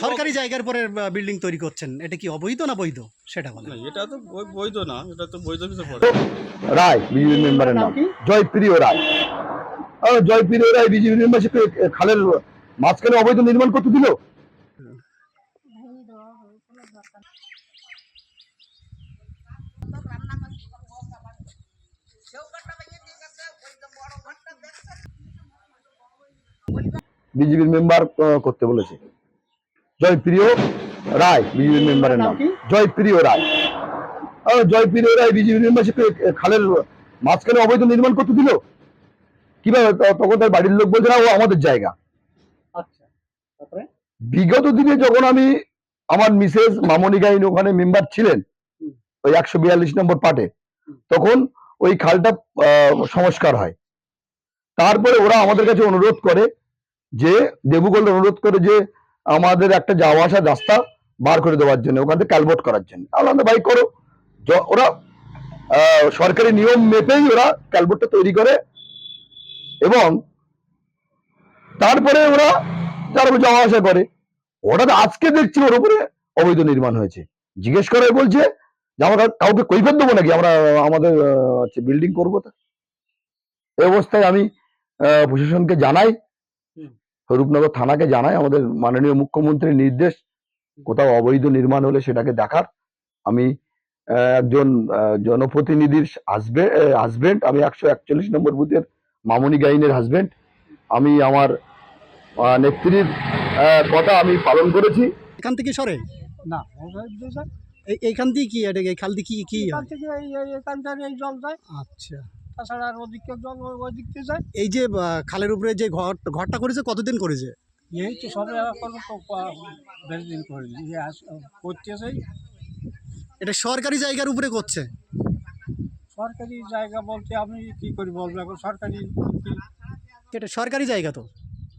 সরকারি জায়গার পরে বিল্ডিং তৈরি করছেন। এটা কি অবৈধ না বৈধ? সেটা বলেন। এটা তো বৈধ না এটা তো বৈধ কিছু পড়ে রায় বিজেপি মেম্বারের নাম। জয়প্রিয় রায়। জয়প্রিয় রায় বিজেপি মেম্বারশিপে খালের মাঝখানে অবৈধ নির্মাণ করতে দিল? বিজেপির মেম্বার করতে বলেছে। জয়প্রিয় রায় বিজেপির মেম্বারের নাম। জয়প্রিয় রায়। জয়প্রিয় রায় বিজেপি মেম্বারশিপে খালের মাঝখানে অবৈধ নির্মাণ করতে দিল? কীভাবে? তখন তার বাড়ির লোক বলছে না ও আমাদের জায়গা। আচ্ছা বিগত দিনে যখন আমি আমার মিসেস মামনি গাইন ওখানে মেম্বার ছিলেন ওই একশো বিয়াল্লিশ নম্বর পার্টে তখন ওই খালটা আহ, সংস্কার হয়। তারপরে ওরা আমাদের কাছে অনুরোধ করে যে দেবুগোল অনুরোধ করে যে আমাদের একটা যাওয়া আসার রাস্তা বার করে দেওয়ার জন্য, ওখান থেকে ক্যালবোট করার জন্য। আলাদা বাইক করো ওরা সরকারি নিয়ম মেপেই ওরা ক্যালবোটটা তৈরি করে এবং তারপরে ওরা তার যাওয়া আসা করে হঠাৎ আজকে দেখছি ওর উপরে অবৈধ নির্মাণ হয়েছে। জিজ্ঞেস করে বলছে যে আমরা কাউকে কৈফের দেবো নাকি? আমরা, আমাদের বিল্ডিং করব তা। এই অবস্থায় আমি প্রশাসনকে জানাই হুম। রূপনগর থানাকে জানাই আমাদের মাননীয় মুখ্যমন্ত্রীর নির্দেশ কোথাও অবৈধ নির্মাণ হলে সেটাকে দেখার। আমি একজন জনপ্রতিনিধির হাজবেন্ড হাজবেন্ড আমি একশো একচল্লিশ নম্বর বুথের মামনি গাইনের হাজবেন্ড আমি আমার নেত্রীর কথা আমি পালন করেছি। এখান থেকে সরে? না। এইখান দিয়ে কি এটা এই খাল দিয়ে কি কি এখান? থেকে এই এই এখানটার এই জল যায়। আচ্ছা। তাছাড়া আর ওদিকে জল ওই- দিক দিয়ে যায়। এই যে আহ, খালের উপরে যে ঘর ঘরটা করেছে কতদিন করেছে? এই তো সবে এখন তো পা- বেশি দিন করে করতেছে এটা সরকারি জায়গার উপরে করছে? সরকারি জায়গা বলতে আমি কি করি বলব? এখন সরকারি কি এটা সরকারি জায়গা তো?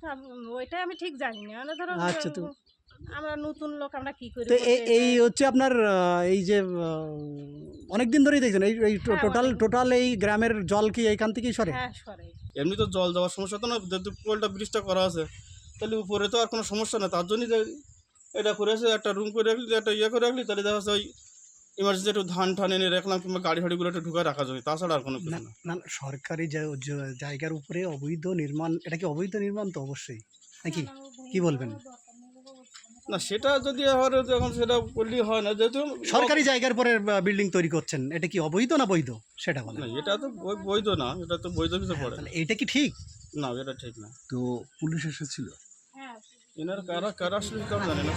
তা, উম, ওইটা আমি ঠিক জানি না। মানে ধরো আচ্ছা, তো- আমরা নতুন লোক আমরা কি করি তো এ- এই হচ্ছে আপনার আহ, এই যে অনেক দিন ধরেই দেখছেন এই এই হ্যাঁ, টোটাল টোটাল এই গ্রামের জল কি এইখান থেকেই সরে? হ্যাঁ সরে। এমনি তো জল যাওয়ার সমস্যা তো না যেহেতু পোলটা ব্রিজটা করা আছে তাহলে উপরে তো আর কোনো সমস্যা না তার জন্যই যে এটা করে আছে একটা রুম করে রাখলি একটা ইয়ে করে রাখলি তাহলে দেখা যাচ্ছে ওই ইমার্জেন্সি একটু ধান টান এনে রাখলাম কিংবা গাড়ি ফাড়িগুলো একটু ঢুকে রাখা যাবে তাছাড়া আর কোনো কিছু না না। না না, সরকারি জা- জ- জায়গার উপরে অবৈধ নির্মাণ এটা কি অবৈধ নির্মাণ তো অবশ্যই নাকি? কি বলবেন? না সেটা যদি হয় এখন সেটা করলেই হয় না যেহেতু সরকারি জায়গার পরে বিল্ডিং তৈরি করছেন এটা কি অবৈধ না বৈধ? সেটা বলেন। না এটা তো বৈধ না এটা তো বৈধ কিছু পড়ে তাহলে এটা কি ঠিক? না এটা ঠিক না। তো পুলিশ এসেছিল? হ্যাঁ এনার কারা কারা আসলে তো জানে না।